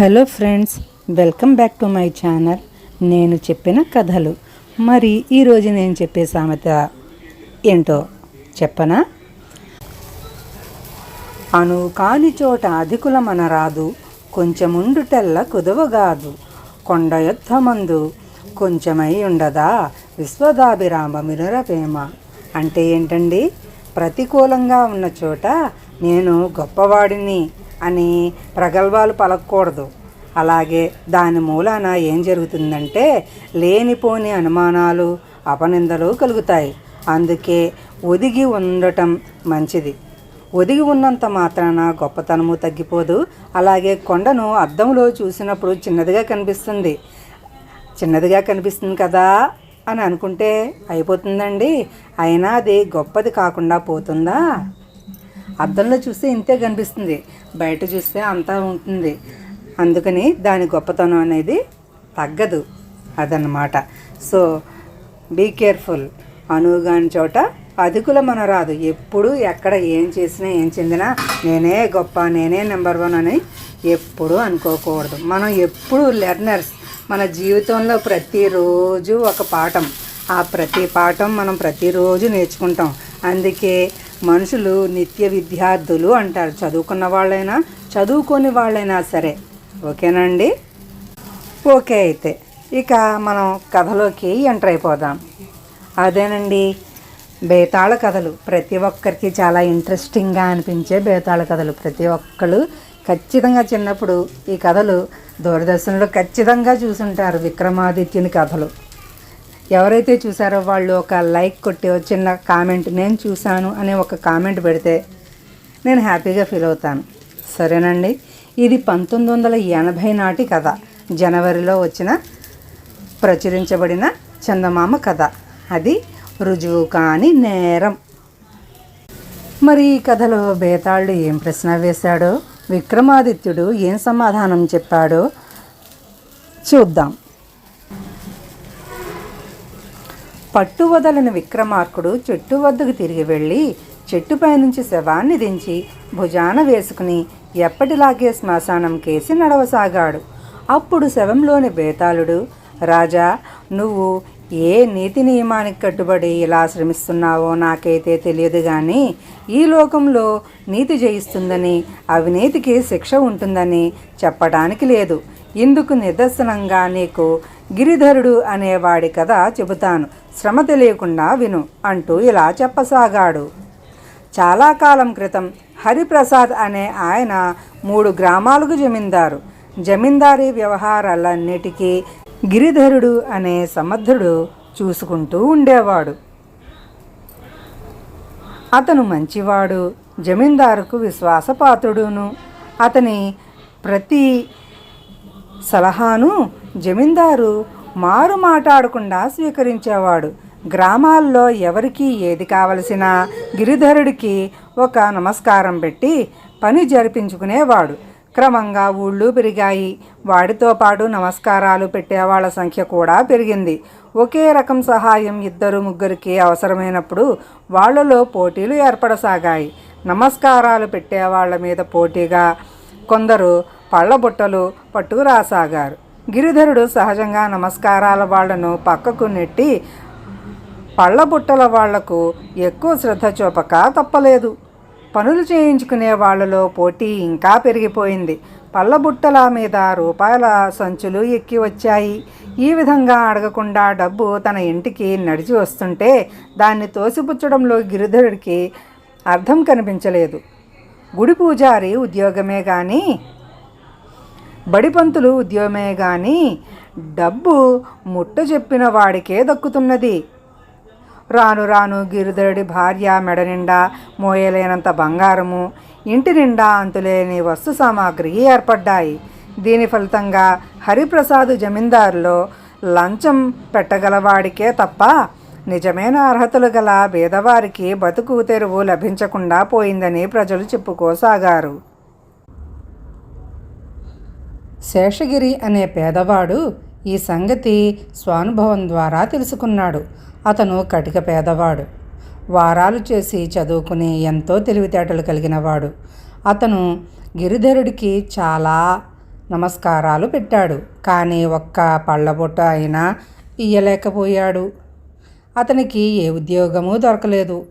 Hello friends welcome back to my channel. నేను చెప్పిన కథలు. మరి ఈరోజు నేను చెప్పే సామెత ఏంటో చెప్పనా? అను కాని చోట అధికుల మనరాదు కొంచెముండుటెల్ల కుదవగాదు. కొండ యుద్ధమందు కొంచెమై ఉండదా విశ్వదాభిరామ ప్రేమ? అంటే ఏంటండి? ప్రతికూలంగా ఉన్న చోట నేను గొప్పవాడిని అని ప్రగల్భాలు పలకూడదు అలాగే దాని మూలాన ఏం జరుగుతుందంటే లేనిపోని అనుమానాలు అపనిందలు కలుగుతాయి. అందుకే ఒదిగి ఉండటం మంచిది. ఒదిగి ఉన్నంత మాత్రాన గొప్పతనము తగ్గిపోదు. అలాగే కొండను అద్దంలో చూసినప్పుడు చిన్నదిగా కనిపిస్తుంది. చిన్నదిగా కనిపిస్తుంది కదా అని అనుకుంటే అయిపోతుందండి. అయినా అది గొప్పది కాకుండా పోతుందా? అద్దంలో చూస్తే ఇంతే కనిపిస్తుంది. బయట చూస్తే అంతా ఉంటుంది. అందుకని దాని గొప్పతనం అనేది తగ్గదు అదన్నమాట. సో బీ కేర్ఫుల్ అనువుగాని చోట అధికుల మన రాదు. ఎప్పుడు ఎక్కడ ఏం చేసినా ఏం చెందినా నేనే గొప్ప నేనే నెంబర్ వన్ అని ఎప్పుడు అనుకోకూడదు. మనం ఎప్పుడు లెర్నర్స్ మన జీవితంలో ప్రతిరోజు ఒక పాఠం. ఆ ప్రతి పాఠం మనం ప్రతిరోజు నేర్చుకుంటాం. అందుకే మనుషులు నిత్య విద్యార్థులు అంటారు. చదువుకున్న వాళ్ళైనా చదువుకోని వాళ్ళైనా సరే. ఓకేనండి? ఓకే అయితే. ఇక మనం కథలోకి ఎంటర్ అయిపోదాం. అదేనండి. బేతాళ కథలు. ప్రతి ఒక్కరికి చాలా ఇంట్రెస్టింగ్గా అనిపించే బేతాళ కథలు. ప్రతి ఒక్కరు ఖచ్చితంగా చిన్నప్పుడు ఈ కథలు దూరదర్శన్లో ఖచ్చితంగా చూసుంటారు. విక్రమాదిత్యుని కథలు. ఎవరైతే చూసారో వాళ్ళు ఒక లైక్ కొట్టి చిన్న కామెంట్ నేను చూశాను అనే ఒక కామెంట్ పెడితే నేను హ్యాపీగా ఫీల్ అవుతాను. సరేనండి? ఇది పంతొమ్మిది వందల ఎనభై నాటి కథ. జనవరిలో వచ్చిన ప్రచురించబడిన చందమామ కథ. అది రుజువు కాని నేరం. మరి ఈ కథలో బేతాళుడు ఏం ప్రశ్న వేశాడో? విక్రమాదిత్యుడు ఏం సమాధానం చెప్పాడో? చూద్దాం. పట్టు వదలని విక్రమార్కుడు చెట్టు వద్దకు తిరిగి వెళ్ళి చెట్టుపై నుంచి శవాన్ని దించి భుజాన వేసుకుని ఎప్పటిలాగే శ్మశానం కేసి నడవసాగాడు. అప్పుడు శవంలోని బేతాళుడు రాజా నువ్వు ఏ నీతి నియమానికి కట్టుబడి ఇలా శ్రమిస్తున్నావో నాకైతే తెలియదు కానీ ఈ లోకంలో నీతి జయిస్తుందని అవినీతికి శిక్ష ఉంటుందని చెప్పడానికి లేదు. ఇందుకు నిదర్శనంగా నీకు గిరిధరుడు అనేవాడి కథ చెబుతాను. శ్రమ తెలియకుండా విను అంటూ ఇలా చెప్పసాగాడు. చాలా కాలం క్రితం హరిప్రసాద్ అనే ఆయన మూడు గ్రామాలకు జమీందారు. జమీందారీ వ్యవహారాలన్నిటికీ గిరిధరుడు అనే సమర్థుడు చూసుకుంటూ ఉండేవాడు. అతను మంచివాడు జమీందారుకు విశ్వాసపాత్రుడును. అతని ప్రతి సలహాను జమీందారు మారు మాట్లాడకుండా స్వీకరించేవాడు. గ్రామాల్లో ఎవరికి ఏది కావలసినా గిరిధరుడికి ఒక నమస్కారం పెట్టి పని జరిపించుకునేవాడు. క్రమంగా ఊళ్ళు పెరిగాయి. వాడితో పాటు నమస్కారాలు పెట్టేవాళ్ళ సంఖ్య కూడా పెరిగింది. ఒకే రకం సహాయం ఇద్దరు ముగ్గురికి అవసరమైనప్పుడు వాళ్ళలో పోటీలు ఏర్పడసాగాయి. నమస్కారాలు పెట్టేవాళ్ళ మీద పోటీగా కొందరు పళ్ళబుట్టలు పట్టుకురాసాగారు. గిరిధరుడు సహజంగా నమస్కారాల వాళ్ళను పక్కకు నెట్టి పళ్ళబుట్టల వాళ్ళకు ఎక్కువ శ్రద్ధ చూపక తప్పలేదు. పనులు చేయించుకునే వాళ్ళలో పోటీ ఇంకా పెరిగిపోయింది. పళ్ళబుట్టల మీద రూపాయల సంచులు ఎక్కి వచ్చాయి. ఈ విధంగా అడగకుండా డబ్బు తన ఇంటికి నడిచి వస్తుంటే దాన్ని తోసిపుచ్చడంలో గిరిధరుడికి అర్థం కనిపించలేదు. గుడి పూజారి ఉద్యోగమే కానీ బడిపంతులు ఉద్యోగమే కానీ డబ్బు ముట్ట చెప్పిన వాడికే దక్కుతున్నది. రాను రాను గిరిధరుడి భార్య మెడ నిండా మోయలేనంత బంగారము ఇంటి నిండా అంతులేని వస్తు సామాగ్రి ఏర్పడ్డాయి. దీని ఫలితంగా హరిప్రసాద్ జమీందారులో లంచం పెట్టగలవాడికే తప్ప నిజమైన అర్హతలు గల పేదవారికి బతుకు తెరువు లభించకుండా పోయిందని ప్రజలు చెప్పుకోసాగారు. శేషగిరి అనే పేదవాడు ఈ సంగతి స్వానుభవం ద్వారా తెలుసుకున్నాడు. అతను కటిక పేదవాడు. వారాలు చేసి చదువుకుని ఎంతో తెలివితేటలు కలిగినవాడు అతను గిరిధరుడికి చాలా నమస్కారాలు పెట్టాడు. కానీ ఒక్క పళ్ళబొట్ట అయినా ఇయ్యలేకపోయాడు. అతనికి ఏ ఉద్యోగమూ దొరకలేదు.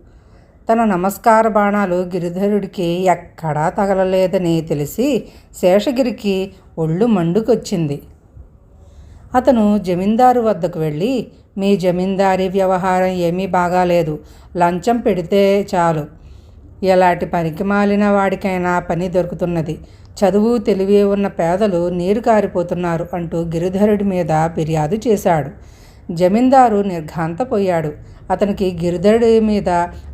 తన నమస్కార బాణాలు గిరిధరుడికి ఎక్కడా తగలలేదని తెలిసి శేషగిరికి ఒళ్ళు మండుకొచ్చింది. అతను జమీందారు వద్దకు వెళ్ళి మీ జమీందారీ వ్యవహారం ఏమీ బాగాలేదు. లంచం పెడితే చాలు. ఎలాంటి పనికి మాలిన వాడికైనా పని దొరుకుతున్నది. చదువు తెలివి ఉన్న పేదలు నీరు కారిపోతున్నారు అంటూ గిరిధరుడి మీద ఫిర్యాదు చేశాడు. జమీందారు నిర్ఘాంతపోయాడు. అతనికి గిరిధరుడి మీద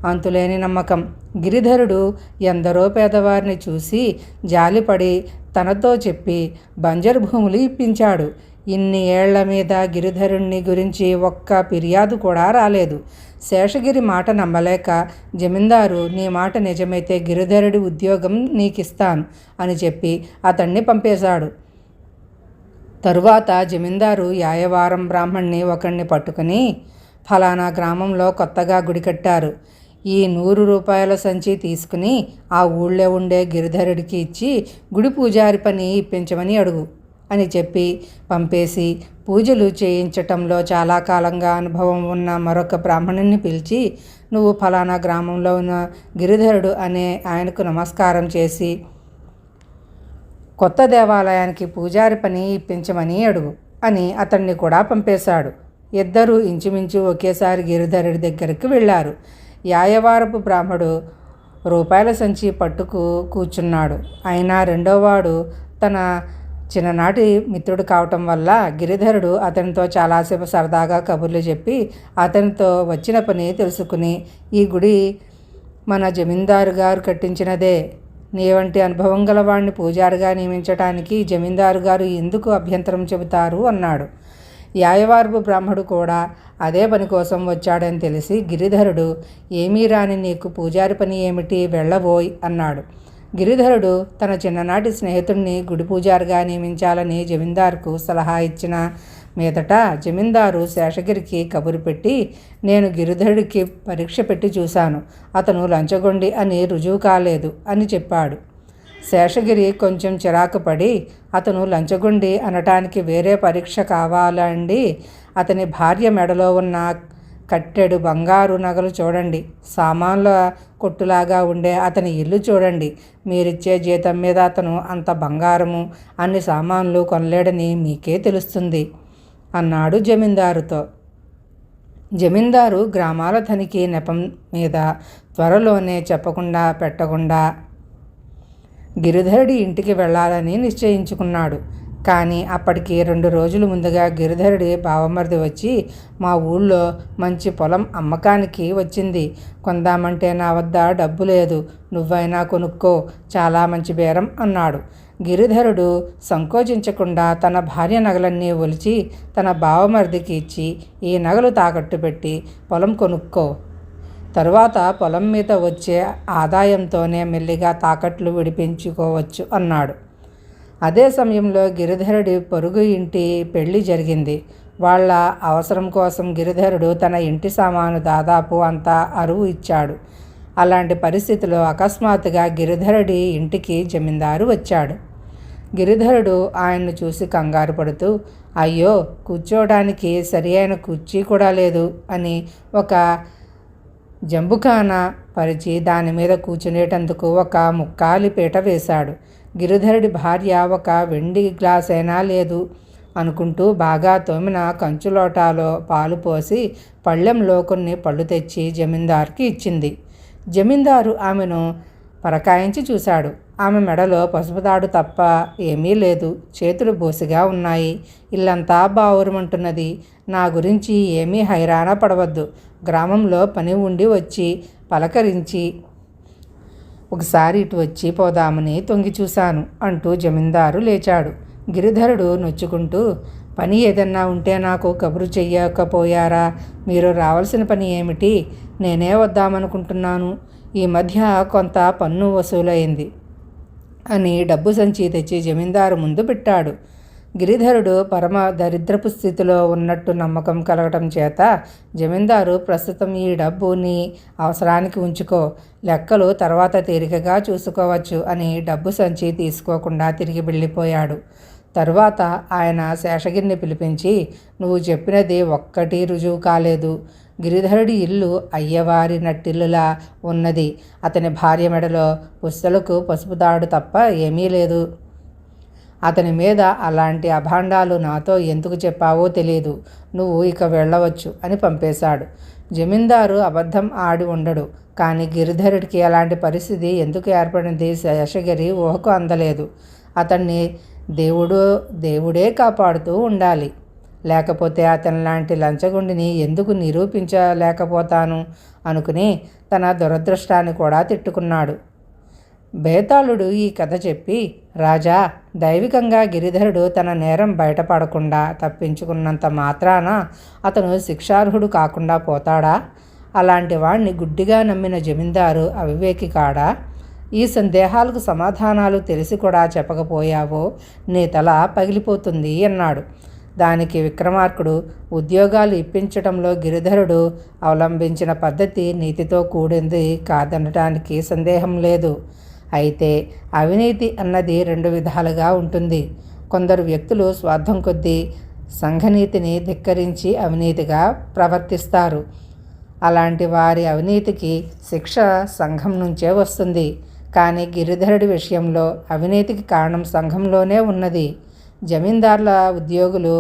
అంతులేని నమ్మకం. గిరిధరుడు ఎందరో పేదవారిని చూసి జాలిపడి తనతో చెప్పి బంజరు భూములు ఇప్పించాడు. ఇన్ని ఏళ్ళ మీద గిరిధరుణ్ణి గురించి ఒక్క ఫిర్యాదు కూడా రాలేదు. శేషగిరి మాట నమ్మలేక జమీందారు నీ మాట నిజమైతే గిరిధరుడి ఉద్యోగం నీకిస్తాను అని చెప్పి అతన్ని పంపేశాడు. తరువాత జమీందారు యాయవారం బ్రాహ్మణ్ణి ఒకరిని పట్టుకుని ఫలానా గ్రామంలో కొత్తగా గుడి కట్టారు. ఈ నూరు రూపాయల సంచి తీసుకుని ఆ ఊళ్ళో ఉండే గిరిధరుడికి ఇచ్చి గుడి పూజారి పని ఇప్పించమని అడుగు అని చెప్పి పంపేసి పూజలు చేయించటంలో చాలా కాలంగా అనుభవం ఉన్న మరొక బ్రాహ్మణుని పిలిచి నువ్వు ఫలానా గ్రామంలో ఉన్న గిరిధరుడు అనే ఆయనకు నమస్కారం చేసి కొత్త దేవాలయానికి పూజారి పని ఇప్పించమని అడుగు అని అతన్ని కూడా పంపేశాడు. ఇద్దరూ ఇంచుమించు ఒకేసారి గిరిధరుడి దగ్గరికి వెళ్ళారు. యాయవారపు బ్రాహ్మడు రూపాయల సంచి పట్టుకు కూర్చున్నాడు. అయినా రెండోవాడు తన చిన్ననాటి మిత్రుడు కావటం వల్ల గిరిధరుడు అతనితో చాలాసేపు సరదాగా కబుర్లు చెప్పి అతనితో వచ్చిన పని తెలుసుకుని ఈ గుడి మన జమీందారు గారు కట్టించినదే. నీ వంటి అనుభవం గలవాణ్ణి పూజారిగా నియమించటానికి జమీందారు గారు ఎందుకు అభ్యంతరం చెబుతారు అన్నాడు. యాయవార్పు బ్రాహ్మడు కూడా అదే పని కోసం వచ్చాడని తెలిసి గిరిధరుడు ఏమీ రాని నీకు పూజారి పని ఏమిటి? వెళ్ళబోయ్ అన్నాడు. గిరిధరుడు తన చిన్ననాటి స్నేహితుడిని గుడి పూజారిగా నియమించాలని జమీందార్కు సలహా ఇచ్చిన మీదట జమీందారు శేషగిరికి కబురు పెట్టి నేను గిరిధరుడికి పరీక్ష పెట్టి చూశాను. అతను లంచగొండి అని రుజువు కాలేదు అని చెప్పాడు. శేషగిరి కొంచెం చిరాకు పడి అతను లంచగొండి అనటానికి వేరే పరీక్ష కావాలండి. అతని భార్య మెడలో ఉన్న కట్టెడు బంగారు నగలు చూడండి. సామాన్ల కొట్టులాగా ఉండే అతని ఇల్లు చూడండి. మీరిచ్చే జీతం మీద అతను అంత బంగారము అన్ని సామాన్లు కొనలేడని మీకే తెలుస్తుంది. అన్నాడు జమీందారుతో. జమీందారు గ్రామాల తనిఖీ నెపం మీద త్వరలోనే చెప్పకుండా పెట్టకుండా గిరిధరుడి ఇంటికి వెళ్ళాలని నిశ్చయించుకున్నాడు. కానీ అప్పటికి రెండు రోజులు ముందుగా గిరిధరుడి బావమరిది వచ్చి మా ఊళ్ళో మంచి పొలం అమ్మకానికి వచ్చింది. కొందామంటే నా వద్ద డబ్బు లేదు. నువ్వైనా కొనుక్కో. చాలా మంచి బేరం అన్నాడు. గిరిధరుడు సంకోచించకుండా తన భార్య నగలన్నీ ఒలిచి తన బావమరిదికి ఇచ్చి ఈ నగలు తాకట్టు పెట్టి పొలం కొనుక్కో. తరువాత పొలం మీద వచ్చే ఆదాయంతోనే మెల్లిగా తాకట్లు విడిపించుకోవచ్చు అన్నాడు. అదే సమయంలో గిరిధరుడి పొరుగు ఇంటి పెళ్ళి జరిగింది. వాళ్ళ అవసరం కోసం గిరిధరుడు తన ఇంటి సామాను దాదాపు అంతా అరువు ఇచ్చాడు. అలాంటి పరిస్థితిలో అకస్మాత్తుగా గిరిధరుడి ఇంటికి జమీందారు వచ్చాడు. గిరిధరుడు ఆయన్ను చూసి కంగారు పడుతూ అయ్యో కూర్చోవడానికి సరి అయిన కుర్చీ కూడా లేదు అని ఒక జంబుకాన పరిచి దాని మీద కూర్చునేటందుకు ఒక ముక్కాలి పీట వేశాడు. గిరిధరుడి భార్య ఒక వెండి గ్లాస్ అయినా లేదు అనుకుంటూ బాగా తోమిన కంచులోటాలో పాలు పోసి పళ్ళెంలో కొన్ని పళ్ళు తెచ్చి జమీందార్కి ఇచ్చింది. జమీందారు ఆమెను పరకాయించి చూశాడు. ఆమె మెడలో పసుపుదాడు తప్ప ఏమీ లేదు. చేతులు బోసిగా ఉన్నాయి. ఇల్లంతా బావురమంటున్నది. నా గురించి ఏమీ హైరాణ పడవద్దు. గ్రామంలో పని ఉండి వచ్చి పలకరించి ఒకసారి ఇటు వచ్చి పోదామని తొంగి చూశాను అంటూ జమీందారు లేచాడు. గిరిధరుడు నొచ్చుకుంటూ పని ఏదన్నా ఉంటే నాకు కబురు చెయ్యకపోయారా? మీరు రావాల్సిన పని ఏమిటి? నేనే వద్దామనుకుంటున్నాను. ఈ మధ్య కొంత పన్ను వసూలైంది అని డబ్బు సంచి తెచ్చి జమీందారు ముందు పెట్టాడు. గిరిధరుడు పరమ దరిద్రపు స్థితిలో ఉన్నట్టు నమ్మకం కలగటం చేత జమీందారు ప్రస్తుతం ఈ డబ్బుని అవసరానికి ఉంచుకో. లెక్కలు తర్వాత తేలికగా చూసుకోవచ్చు అని డబ్బు సంచి తీసుకోకుండా తిరిగి వెళ్ళిపోయాడు. తరువాత ఆయన శేషగిరిని పిలిపించి నువ్వు చెప్పినది ఒక్కటి రుజువు కాలేదు. గిరిధరుడి ఇల్లు అయ్యవారి నట్టిల్లులా ఉన్నది. అతని భార్య మెడలో పుస్తలకు పసుపు దాడు తప్ప ఏమీ లేదు. అతని మీద అలాంటి అభాండాలు నాతో ఎందుకు చెప్పావో తెలియదు నువ్వు ఇక వెళ్ళవచ్చు అని పంపేశాడు. జమీందారు అబద్ధం ఆడి ఉండడు. కానీ గిరిధరుడికి అలాంటి పరిస్థితి ఎందుకు ఏర్పడింది? శేషగిరి ఊహకు అందలేదు. అతన్ని దేవుడు దేవుడే కాపాడుతూ ఉండాలి. లేకపోతే అతని లాంటి లంచగొండిని ఎందుకు నిరూపించలేకపోతాను? అనుకుని తన దురదృష్టాన్ని కూడా తిట్టుకున్నాడు. బేతాళుడు ఈ కథ చెప్పి రాజా దైవికంగా గిరిధరుడు తన నేరం బయటపడకుండా తప్పించుకున్నంత మాత్రాన అతను శిక్షార్హుడు కాకుండా పోతాడా? అలాంటి వాణ్ణి గుడ్డిగా నమ్మిన జమీందారు అవివేకి కాడా? ఈ సందేహాలకు సమాధానాలు తెలిసి కూడా చెప్పకపోయావో నీ తల పగిలిపోతుంది అన్నాడు. దానికి విక్రమార్కుడు ఉద్యోగాలు ఇప్పించడంలో గిరిధరుడు అవలంబించిన పద్ధతి నీతితో కూడింది కాదనటానికి సందేహం లేదు. అయితే అవినీతి అన్నది రెండు విధాలుగా ఉంటుంది. కొందరు వ్యక్తులు స్వార్థం కొద్దీ సంఘనీతిని ధిక్కరించి అవినీతిగా ప్రవర్తిస్తారు. అలాంటి వారి అవినీతికి శిక్ష సంఘం నుంచే వస్తుంది. కానీ గిరిధరుడి విషయంలో అవినీతికి కారణం సంఘంలోనే ఉన్నది. జమీందారుల ఉద్యోగులు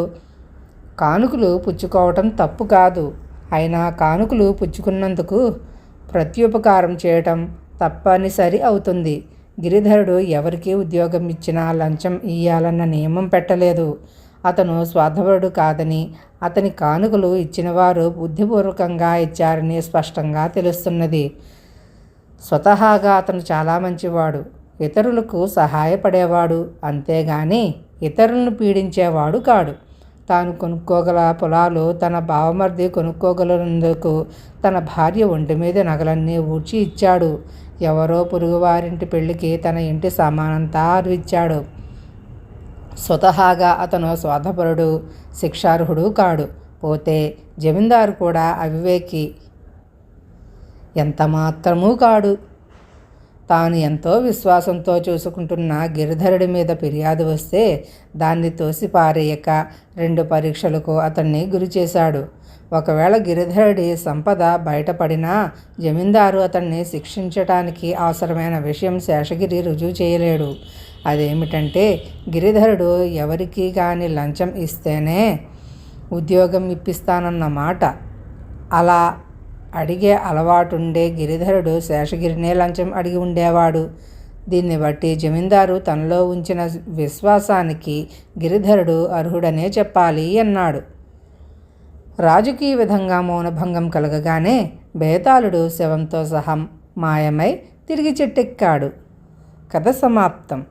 కానుకలు పుచ్చుకోవటం తప్పు కాదు. అయినా కానుకలు పుచ్చుకున్నందుకు ప్రత్యుపకారం చేయటం తప్పనిసరి అవుతుంది. గిరిధరుడు ఎవరికి ఉద్యోగం ఇచ్చినా లంచం ఇయ్యాలన్న నియమం పెట్టలేదు. అతను స్వార్థపరుడు కాదని అతని కానుకలు ఇచ్చినవారు బుద్ధిపూర్వకంగా ఇచ్చారని స్పష్టంగా తెలుస్తున్నది. స్వతహాగా అతను చాలా మంచివాడు. ఇతరులకు సహాయపడేవాడు. అంతేగాని ఇతరులను పీడించేవాడు కాడు. తాను కొనుక్కోగల పొలాలు తన బావమర్ది కొనుక్కోగలందుకు తన భార్య ఒంటి మీద నగలన్నీ ఊడ్చి ఇచ్చాడు. ఎవరో పొరుగువారింటి పెళ్ళికి తన ఇంటి సామానంతా అరివిచ్చాడు. స్వతహాగా అతను స్వార్థపరుడు శిక్షార్హుడు కాడు. పోతే జమీందారు కూడా అవివేకి ఎంత మాత్రమూ కాడు. తాను ఎంతో విశ్వాసంతో చూసుకుంటున్న గిరిధరుడి మీద ఫిర్యాదు వస్తే దాన్ని తోసి పారేయక రెండు పరీక్షలకు అతన్ని గురి చేశాడు. ఒకవేళ గిరిధరుడి సంపద బయటపడినా జమీందారు అతన్ని శిక్షించటానికి అవసరమైన విషయం శేషగిరి రుజువు చేయలేడు. అదేమిటంటే గిరిధరుడు ఎవరికి కానీ లంచం ఇస్తేనే ఉద్యోగం ఇప్పిస్తానన్న మాట. అలా అడిగే అలవాటుండే గిరిధరుడు శేషగిరినే లంచం అడిగి ఉండేవాడు. దీన్ని బట్టి జమీందారు తనలో ఉంచిన విశ్వాసానికి గిరిధరుడు అర్హుడనే చెప్పాలి అన్నాడు. రాజుకి ఈ విధంగా మౌనభంగం కలగగానే బేతాళుడు శవంతో సహం మాయమై తిరిగి చెట్టెక్కాడు. కథ సమాప్తం.